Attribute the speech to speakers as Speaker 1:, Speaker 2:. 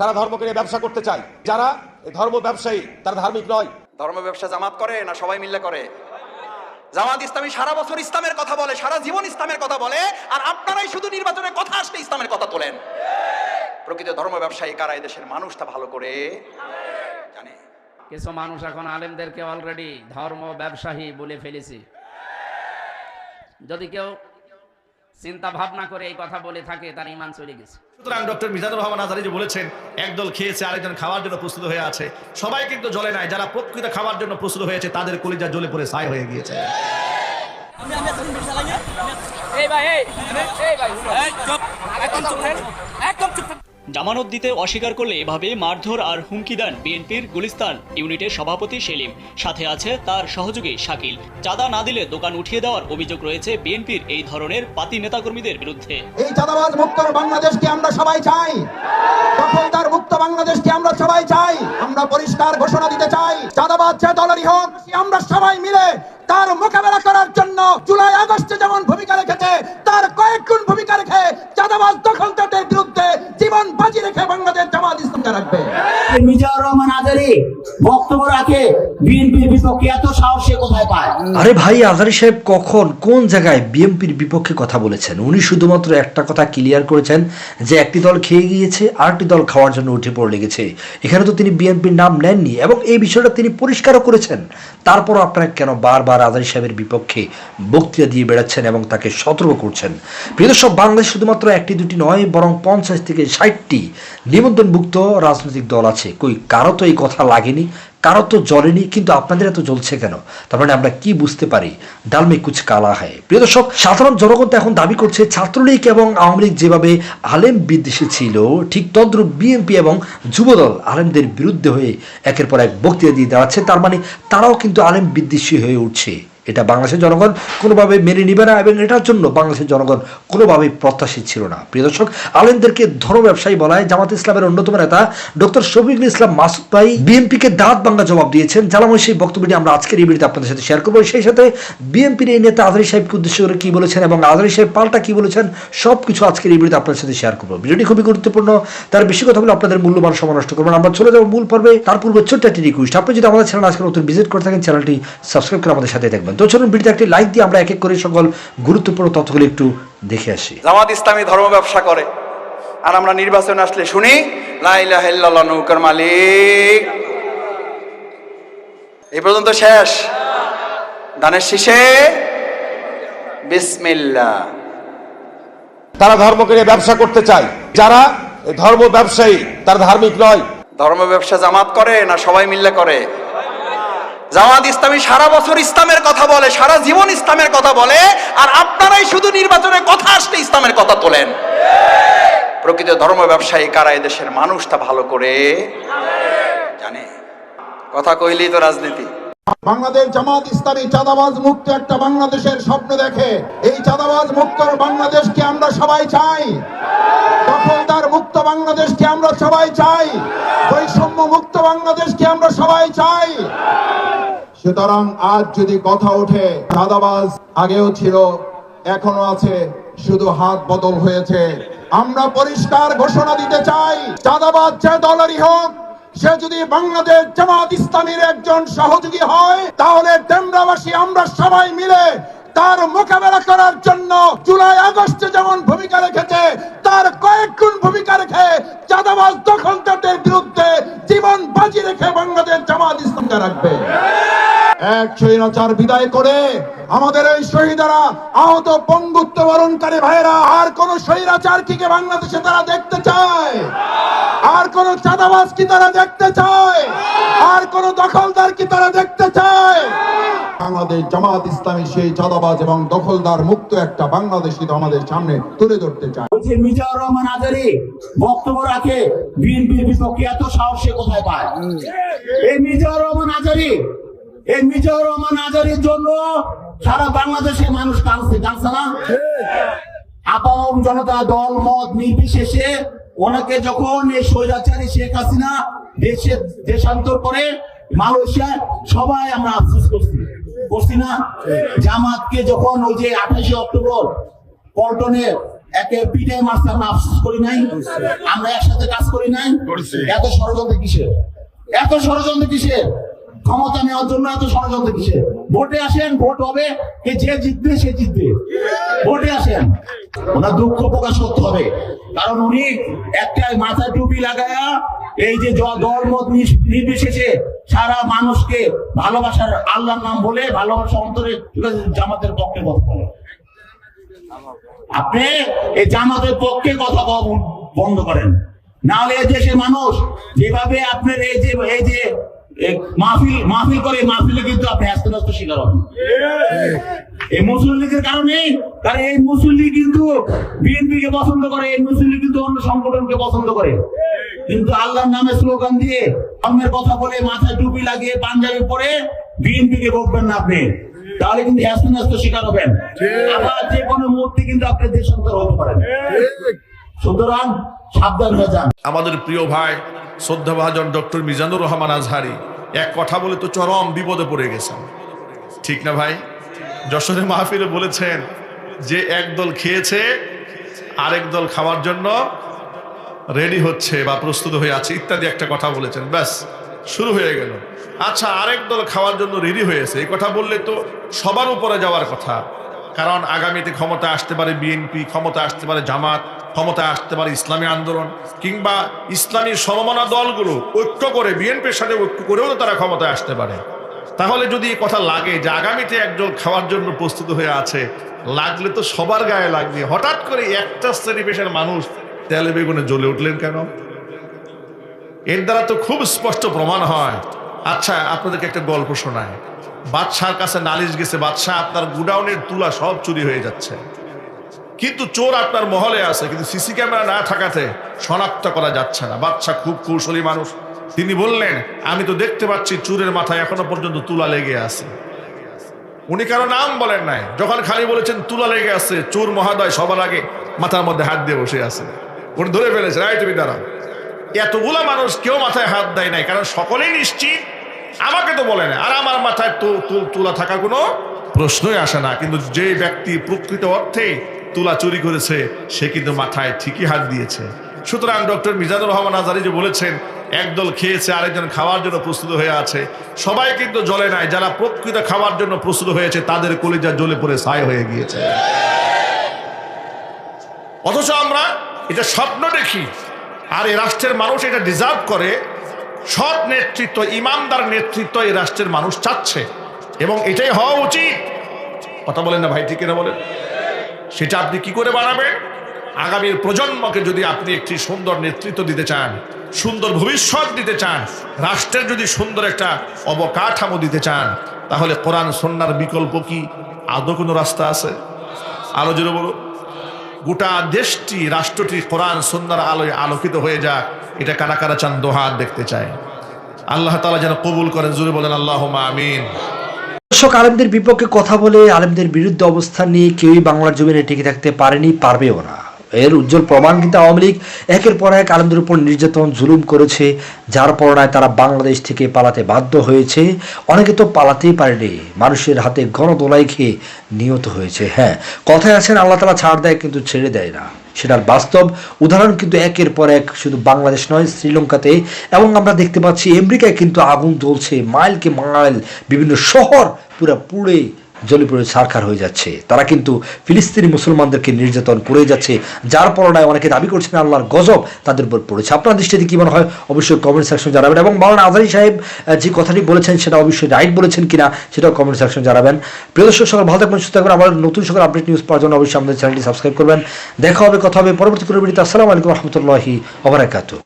Speaker 1: তারা ধর্মকে নিয়ে ব্যবসা করতে চায়। যারা ধর্ম ব্যবসায়ী তারা ধার্মিক নয়।
Speaker 2: ধর্ম ব্যবসা জামাত করে না সবাই মিলে করে? জামাত ইসলামী সারা বছর ইসলামের কথা বলে সারা জীবন ইসলামের কথা বলে আর আপনারাই শুধু নির্বাচনের কথা আসলে ইসলামের কথা তোলেন। প্রকৃত ধর্ম ব্যবসায়ী কারা এই দেশের মানুষ তা ভালো করে? জানে।
Speaker 3: কিছু মানুষ এখন আলেমদেরকে অলরেডি ধর্ম ব্যবসায়ী বলে ফেলেছে। যদি কেউ চিন্তা ভাবনা করে এই কথা বলে থাকে তার ইমান চলে গেছে।
Speaker 4: সুতরাং ডক্টর মিজানুর রহমান আজারি যে বলেছেন একদল খেয়েছে আরেকজন খাওয়ার জন্য প্রস্তুত হয়ে আছে। সবাই কিন্তু জলে নাই যারা প্রকৃত খাওয়ার জন্য প্রস্তুত হয়েছে তাদের কলিজা জ্বলে পড়ে ছাই হয়ে গিয়েছে।
Speaker 5: এই ভাই এই। এই ভাই এই।
Speaker 6: জামানত দিতে অস্বীকার করলে এভাবে মারধর আর হুমকি দেন বিএনপির গুলিস্তান ইউনিটের সভাপতি সেলিম। সাথে আছে তার সহযোগী শাকিল। চাঁদা না দিলে দোকান উঠিয়ে দেওয়ার অভিযোগ রয়েছে বিএনপির এই ধরনের পাতি নেতাকর্মীদের বিরুদ্ধে।
Speaker 7: এই চাঁদাবাজ মুক্ত বাংলাদেশকে আমরা সবাই চাই। দখলদার মুক্ত বাংলাদেশকে আমরা সবাই চাই। আমরা পরিষ্কার ঘোষণা দিতে চাই। চাঁদাবাজ যে দলেরই হোক, আমরা সবাই মিলে তার মোকাবেলা করার জন্য জুলাই আগস্টে যেমন ভূমিকা রাখে
Speaker 8: বিএনপির বিপক্ষে এত সাহস কোথায় পায়?
Speaker 9: আরে ভাই আজারি সাহেব, কখন, কোন জায়গায় বিএনপির বিপক্ষে কথা বলেছেন? উনি শুধুমাত্র একটা কথা ক্লিয়ার করেছেন যে একটি দল খেয়ে গিয়েছে, আরেকটি দল খাওয়ার জন্য উঠে পড়ে লেগেছে। এখানে তো তিনি বিএনপির নাম নেননি এবং এই বিষয়টা তিনি পরিষ্কারও করেছেন। তারপরও আপনারা কেন বারবার আজারি সাহেবের বিপক্ষে বক্তৃতা দিয়ে বেড়াচ্ছেন এবং তাকে সতর্ক করছেন? প্রিয় বাংলাদেশ শুধুমাত্র একটি, দুটি নয়, বরং পঞ্চাশ থেকে ষাটটি নিবন্ধনভুক্ত রাজনৈতিক দল আছে। কই, কারও তো এই কথা লাগেনি? কারও তো জ্বলেনি, কিন্তু আপনাদের এত জ্বলছে কেন? তার মানে আমরা কি বুঝতে পারি? ডালমে কুচ কালা হয় প্রিয় দর্শক, সাধারণ জনগণ তো এখন দাবি করছে, ছাত্রলীগ এবং আওয়ামী লীগ যেভাবে আলেম বিদ্বেষী ছিল, ঠিক তদ্রুপ বিএনপি এবং যুবদল আলেমদের বিরুদ্ধে হয়ে একের পর এক বক্তৃতা দিয়ে দাঁড়াচ্ছে, তার মানে তারাও কিন্তু আলেম বিদ্বেষী হয়ে উঠছে। এটা বাংলাদেশের জনগণ কোনোভাবে মেনে নিবে না এবং এটার জন্য বাংলাদেশের জনগণ কোনোভাবেই প্রত্যাশিত ছিল না। প্রিয় দর্শক, আলেমদেরকে ধর্ম ব্যবসায়ী বলা হয় জামাত ইসলামের অন্যতম নেতা ডক্টর শফিকুল ইসলাম মাসুদ ভাই বিএনপিকে দাঁত ভাঙ্গা জবাব দিয়েছেন। জ্বালাময় সেই বক্তব্যটি আমরা আজকের এই ভিডিওতে আপনাদের সাথে শেয়ার করব। সেই সাথে বিএনপির এই নেতা আজহারি সাহেবকে উদ্দেশ্য করে কি বলেছেন এবং আজহারি সাহেব পাল্টা কি বলেছেন সব কিছু আজকের এই ভিডিওতে আপনাদের সাথে শেয়ার করব। ভিডিওটি খুবই গুরুত্বপূর্ণ। তার বেশি কথা বলে আপনাদের মূল্যবান সময় নষ্ট করবেন আমরা চলে যাব মূল পর্বে। তার পূর্বে ছোট্ট একটি রিকোয়েস্ট আপনি যদি আমাদের চ্যানেল আজকে নতুন ভিজিট করে থাকেন চ্যানেলটি সাবস্ক্রাইব করে আমাদের সাথে দেখবেন তো চলুন ভিডিওতে একটি লাইক দিয়ে আমরা এক এক করে সকল গুরুত্বপূর্ণ তথ্যগুলি একটু দেখে আসি।
Speaker 2: জামাত ইসলামী ধর্ম ব্যবসা করে। আর আমরা নির্বাচনে আসলে শুনি লাইলাহ নৌকার মালিক। এই পর্যন্ত শেষ। ধানের শীষে বিসমিল্লা
Speaker 1: তারা ধর্মকে নিয়ে ব্যবসা করতে চায়। যারা এই ধর্ম ব্যবসায়ী তারা ধার্মিক নয়।
Speaker 2: ধর্ম ব্যবসা জামাত করে না সবাই মিলে করে? জামাত ইসলামী সারা বছর ইসলামের কথা বলে, সারা জীবন ইসলামের কথা বলে, আর আপনারাই শুধু নির্বাচনের কথা আসলে ইসলামের কথা তোলেন। প্রকৃত ধর্ম ব্যবসায়ী কারা দেশের মানুষ তা ভালো করে জানে। কথা কইলেই তো রাজনীতি।
Speaker 7: বাংলাদেশ জামাত ইসলামী চাঁদাবাজ মুক্ত একটা বাংলাদেশের স্বপ্ন দেখে, এই চাঁদাবাজ মুক্ত বাংলাদেশকে আমরা সবাই চাই? দখলদার মুক্ত বাংলাদেশকে আমরা সবাই চাই? বৈষম্য মুক্ত বাংলাদেশকে আমরা সবাই চাই? সুতরাং আজ যদি কথা ওঠে, চাঁদাবাজ আগেও ছিল, এখনও আছে, শুধু হাত বদল হয়েছে। আমরা পরিষ্কার ঘোষণা দিতে চাই, চাঁদাবাজ যে দলেরই হোক, সে যদি বাংলাদেশ জামাত ইসলামীর একজন সহযোগী হয়, তাহলে ডেমরাবাসী আমরা সবাই মিলে তার মোকাবেলা করার জন্য জুলাই আগস্টে যেমন ভূমিকা রেখেছে, তার কয়েক গুণ ভূমিকা রেখে চাঁদাবাজ দখলদারদের বিরুদ্ধে জীবন বাজি রেখে বাংলাদেশ জামাত ইসলামকে রাখবে। এক স্বৈরাচার বিদায় করে আমাদের এই শহীদারা আহত পঙ্গুত্ব বরণকারী ভাইরা আর কোন স্বৈরাচার কি বাংলাদেশে তারা দেখতে চায়? আর কোন চাঁদাবাজ কি তারা দেখতে চায়? আর কোন দখলদার কি তারা দেখতে চায়? বাংলাদেশ জামাত ইসলামী সেই চাঁদাবাজ এবং দখলদার মুক্ত একটা বাংলাদেশি আমাদের সামনে তুলে ধরতে চায়।
Speaker 8: বলছে মিজানুর রহমান আজারি বক্তব্য রাখে বিএনপির বিপক্ষে এত সাহস সে কোথায় পায়? এই মিজানুর রহমান আজারি এই মিজানুর রহমান আজারির জন্য সারা বাংলাদেশের মানুষ কাঁদছে কাঁদছে না? আপাম জনতা দল মত নির্বিশেষে ওনাকে যখন এই স্বৈরাচারী শেখ হাসিনা দেশে দেশান্তর করে মালয়েশিয়ায় সবাই আমরা আফসোস করছি। করছি না? জামাতকে যখন ওই যে আঠাশে অক্টোবর পল্টনে একে পিঠে মারছে আমরা আফসোস করি নাই। আমরা একসাথে কাজ করি নাই। এত ষড়যন্ত্র কিসের? এত ষড়যন্ত্র কিসের? ক্ষমতা নেওয়ার জন্য এত ষড়যন্ত্র কিসের? ভোটে আসেন, ভোট হবে, কে যে জিতবে, সে জিতবে। ভোটে আসেন। ওনার দুঃখ প্রকাশ করতে হবে। কারণ উনি একটা মাথায় টুপি লাগায়া এই যে জ- দল মত নিস- নির্বিশেষে সারা মানুষকে ভালোবাসার আল্লাহর নাম বলে ভালোবাসা অন্তরে জামাতের পক্ষে কথা বলে আপনি এই জামাতের পক্ষে কথা বন্ধ করেন। নাহলে এই দেশের মানুষ যেভাবে আপনার এই যে এই যে মাহফিল মাহফিল করে মাহফিলে কিন্তু আপনি শিকার হবেন। এই কারণে কারণ এই কিন্তু পছন্দ করে এই কিন্তু অন্য সংগঠনকে পছন্দ করে। কিন্তু আল্লাহর নামে স্লোগান দিয়ে ধর্মের কথা বলে মাথায় টুপি লাগিয়ে পাঞ্জাবি পরে বিএনপি কে বকবেন না আপনি। তাহলে কিন্তু হ্যাস্ত ন্যস্ত শিকার হবেন আবার যে কোনো মুহূর্তে কিন্তু আপনি দেশান্তর হতে পারেন। সুতরাং সাবধান হয়ে যান।
Speaker 4: আমাদের প্রিয় ভাই, শ্রদ্ধাভাজন ডক্টর মিজানুর রহমান আজহারি, এক কথা বলে তো চরম বিপদে পড়ে গেছেন। ঠিক না ভাই? যশোরে মাহফিলে বলেছেন যে এক দল খেয়েছে, আরেক দল খাওয়ার জন্য রেডি হচ্ছে বা প্রস্তুত হয়ে আছে, ইত্যাদি একটা কথা বলেছেন। ব্যাস, শুরু হয়ে গেল। আচ্ছা আরেক দল খাওয়ার জন্য রেডি হয়েছে, এই কথা বললে তো সবার উপরে যাওয়ার কথা। কারণ আগামীতে ক্ষমতা আসতে পারে বিএনপি, ক্ষমতা আসতে পারে জামাত, ক্ষমতা আসতে পারে ইসলামী আন্দোলন, কিংবা ইসলামী সমমনা দলগুলো ঐক্য করে, বিএনপির সাথে ঐক্য করেও তো তারা ক্ষমতায় আসতে পারে। তাহলে যদি এই কথা লাগে যে আগামীতে একজন খাওয়ার জন্য প্রস্তুত হয়ে আছে, লাগলে তো সবার গায়ে লাগবে। হঠাৎ করে একটা শ্রেণি পেশার মানুষ তেলে বেগুনে জ্বলে উঠলেন কেন? এর দ্বারা তো খুব স্পষ্ট প্রমাণ হয় আচ্ছা আপনাদেরকে একটা গল্প শোনায় বাদশার কাছে নালিশ গেছে, বাদশাহ, আপনার গুডাউনের তুলা সব চুরি হয়ে যাচ্ছে। কিন্তু চোর আপনার মহলে আছে, কিন্তু সিসি ক্যামেরা না থাকাতে শনাক্ত করা যাচ্ছে না। বাচ্চা খুব কৌশলী মানুষ। তিনি বললেন, আমি তো দেখতে পাচ্ছি চোরের মাথায় এখনও পর্যন্ত তুলা লেগে আছে। উনি কারও নাম বলেন নাই। যখন খালি বলেছেন, তুলা লেগে আছে, চোর মহাদয় সবার আগে মাথার মধ্যে হাত দিয়ে বসে আছে। উনি ধরে ফেলেছে রায় তুমি দাঁড়াও। এতগুলা মানুষ কেউ মাথায় হাত দেয় নাই, কারণ সকলেই নিশ্চিত আমাকে তো বলে না। আর আমার মাথায় তুলা থাকা কোনো প্রশ্নই আসে না। কিন্তু যে ব্যক্তি প্রকৃত অর্থে তুলা চুরি করেছে, সে কিন্তু মাথায় ঠিকই হাত দিয়েছে। সুতরাং ডক্টর মিজানুর রহমান আজারি যে বলেছেন, একদল খেয়েছে, আরেকজন খাওয়ার জন্য প্রস্তুত হয়ে আছে। সবাই কিন্তু জলে নাই। যারা প্রকৃত খাওয়ার জন্য প্রস্তুত হয়েছে, তাদের কলিজা জ্বলে পড়ে, ছাই হয়ে গিয়েছে। অথচ আমরা এটা স্বপ্ন দেখি। আর এই রাষ্ট্রের মানুষ এটা ডিজার্ভ করে। সৎ নেতৃত্ব, ইমানদার নেতৃত্ব এই রাষ্ট্রের মানুষ চাচ্ছে। এবং এটাই হওয়া উচিত। কথা বলেন না ভাই, ঠিক না বলেন? সেটা আপনি কি করে বাড়াবেন আগামীর প্রজন্মকে যদি আপনি একটি সুন্দর নেতৃত্ব দিতে চান, সুন্দর ভবিষ্যৎ দিতে চান, রাষ্ট্রের যদি সুন্দর একটা অবকাঠামো দিতে চান, তাহলে কোরআন সন্ন্যার বিকল্প কি? আদৌ কোনো রাস্তা আছে? আলো জোরে বলুন। গোটা দেশটি, রাষ্ট্রটি কোরআন সুন্দর আলোয় আলোকিত হয়ে যাক। এটা কারা কারা চান? দোহাত দেখতে চায় আল্লাহ তালা যেন কবুল করেন। জুড়ে বলেন আল্লাহ আমিন।
Speaker 9: দর্শক, আলেমদের বিপক্ষে কথা বলে, আলেমদের বিরুদ্ধে অবস্থান নিয়ে কেউই বাংলার জমিনে টিকে থাকতে পারেনি, পারবেও না। এর উজ্জ্বল প্রমাণ কিন্তু আওয়ামী লীগ একের পর এক আলেমদের উপর নির্যাতন, জুলুম করেছে। যার পরনায় তারা বাংলাদেশ থেকে পালাতে বাধ্য হয়েছে। অনেকে তো পালাতেই পারেনি। মানুষের হাতে গণদোলাই খেয়ে নিহত হয়েছে। হ্যাঁ কথায় আছেন, আল্লাহ তালা ছাড় দেয় কিন্তু ছেড়ে দেয় না। সেটার বাস্তব উদাহরণ কিন্তু একের পর এক শুধু বাংলাদেশ নয়, শ্রীলঙ্কাতে। এবং আমরা দেখতে পাচ্ছি, আমেরিকায় কিন্তু আগুন জ্বলছে। মাইলকে মাইল বিভিন্ন শহর পুরো পুড়ে জ্বলে পুড়ে সারখার হয়ে যাচ্ছে। তারা কিন্তু ফিলিস্তিনি মুসলমানদেরকে নির্যাতন করে যাচ্ছে, যার পরনায় অনেকে দাবি করছেন আল্লাহর গজব তাদের উপর পড়েছে। আপনার দৃষ্টিতে কি মনে হয়? অবশ্যই কমেন্ট সেকশন জানাবেন এবং মাওলানা আজারি সাহেব যে কথাটি বলেছেন সেটা অবশ্যই রাইট বলেছেন কিনা সেটাও কমেন্ট সেকশন জানাবেন। প্রিয় দর্শক, সকল ভালো থাকবেন, সুস্থ থাকবেন। আমাদের নতুন সকল আপডেট নিউজ পাওয়ার জন্য অবশ্যই আমাদের চ্যানেলটি সাবস্ক্রাইব করবেন। দেখা হবে, কথা হবে পরবর্তী কোনো ভিডিওতে আসসালামু আলাইকুম রহমতুল্লাহি ওবরাকাতু